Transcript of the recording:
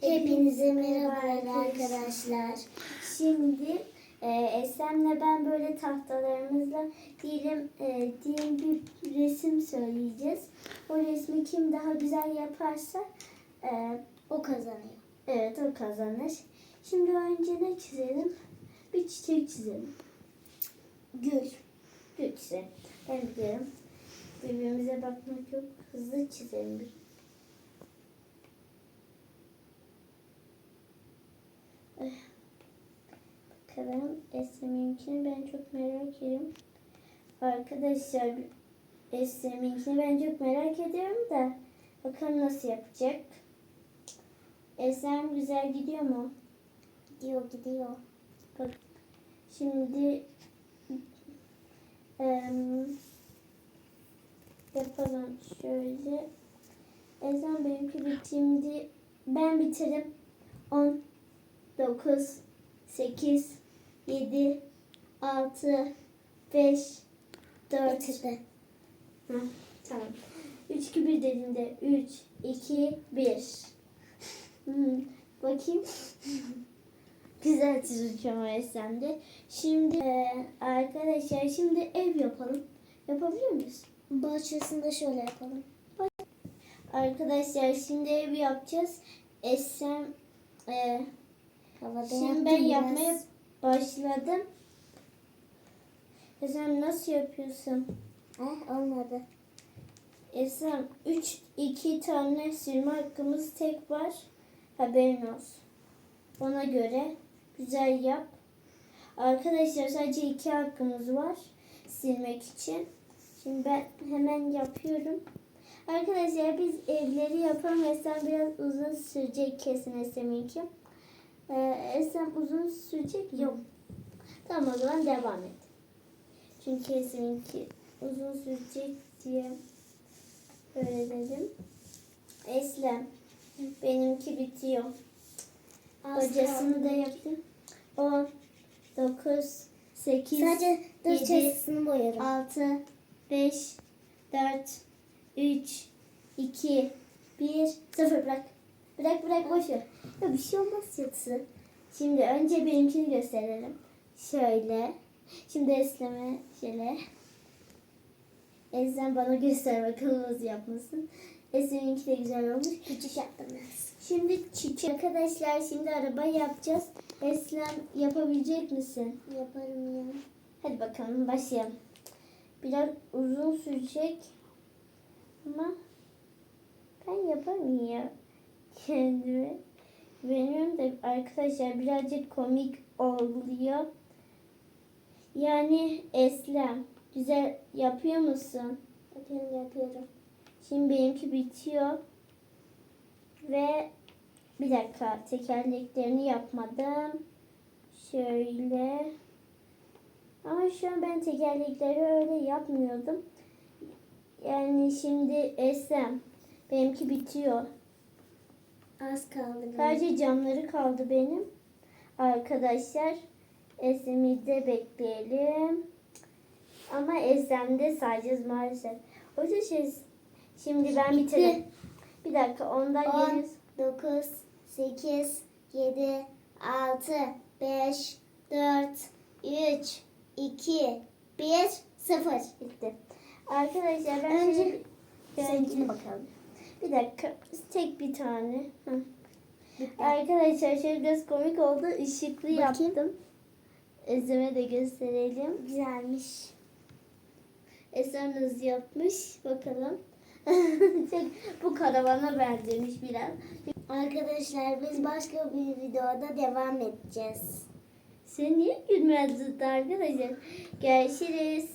Hepinize merhabalar arkadaşlar. Şimdi e, Esem'le ben böyle tahtalarımızla diyelim, e, diyelim bir resim söyleyeceğiz. O resmi kim daha güzel yaparsa e, o kazanıyor. Evet o kazanır. Şimdi önce ne çizelim? Bir çiçek çizelim. Gül. Gül çizelim. Ben biliyorum. Birbirimize bakmak yok. Hızlı çizelim Bakalım Esra'minkini ben çok merak ediyorum. Arkadaşlar Esra'minkini ben çok merak ediyorum da bakalım nasıl yapacak. Esra'm güzel gidiyor mu? Gidiyor gidiyor. Bak şimdi em, yapalım şöyle. Esra'm benimki bitimdi. Ben bitiririm. 10 9 8 7 6 5 4 Bitirdi. Hı, tamam. 3 2 1 dediğimde 3 2 1 Hmm, bakayım. Güzel çizeceğim o de. Şimdi e, arkadaşlar şimdi ev yapalım. Yapabilir miyiz? Bahçesinde şöyle yapalım. Arkadaşlar şimdi ev yapacağız. Esem e, Havada Şimdi ben yapmaya. Başladım. Esem nasıl yapıyorsun? Eh, olmadı. Esem 3 2 tane silme hakkımız tek var. Haberin olsun. Ona göre güzel yap. Arkadaşlar sadece iki hakkımız var silmek için. Şimdi ben hemen yapıyorum. Arkadaşlar biz evleri yapalım. Esem biraz uzun sürecek kesin Esem'inki. Ee, Esem uzun sürecek yok. Tamam o zaman devam et. Çünkü Esem'inki uzun sürecek diye öyle dedim. Eslem benimki bitiyor. Hocasını da yaptım. 10, 9, 8, Sadece dört Yedi. çizgisini boyarım. 6, 5, 4, 3, 2, 1, 0 bırak. Bırak bırak boş ver. Ya bir şey olmaz yatısı. Şimdi önce benimkini gösterelim. Şöyle. Şimdi Eslem'e şöyle. Eslem bana göster bakalım nasıl yapmasın. Eslem'inki de güzel olmuş. Küçük yaptım. Şimdi çiçek arkadaşlar şimdi araba yapacağız. Eslem yapabilecek misin? Yaparım ya. Hadi bakalım başlayalım. Biraz uzun sürecek ama ben yaparım ya kendimi. Benim de arkadaşlar birazcık komik oluyor. Yani Eslem güzel yapıyor musun? Yapıyorum yapıyorum. Şimdi benimki bitiyor. Ve bir dakika tekerleklerini yapmadım. Şöyle. Ama şu an ben tekerlekleri öyle yapmıyordum. Yani şimdi Esem. Benimki bitiyor. Az kaldı. benim. Sadece camları kaldı benim. Arkadaşlar Esem'i de bekleyelim. Ama Esem'de sayacağız maalesef. O yüzden şey, şimdi ben Bitti. Bir dakika ondan 10, geliriz. 9, 8, 7, 6, 5, 4, 3, 2, 1, 0. Bitti. Arkadaşlar ben Önce şimdi- Seninkine bakalım. Bir dakika. Tek bir tane. Hı. Bitti. Arkadaşlar şöyle biraz komik oldu. Işıklı Bakayım. yaptım. Ezeme de gösterelim. Güzelmiş. Esem nasıl yapmış? Bakalım. Çok, bu karavana benzemiş biraz. Arkadaşlar biz başka bir videoda devam edeceğiz. Sen niye gülmez tuttu arkadaşlar? Görüşürüz.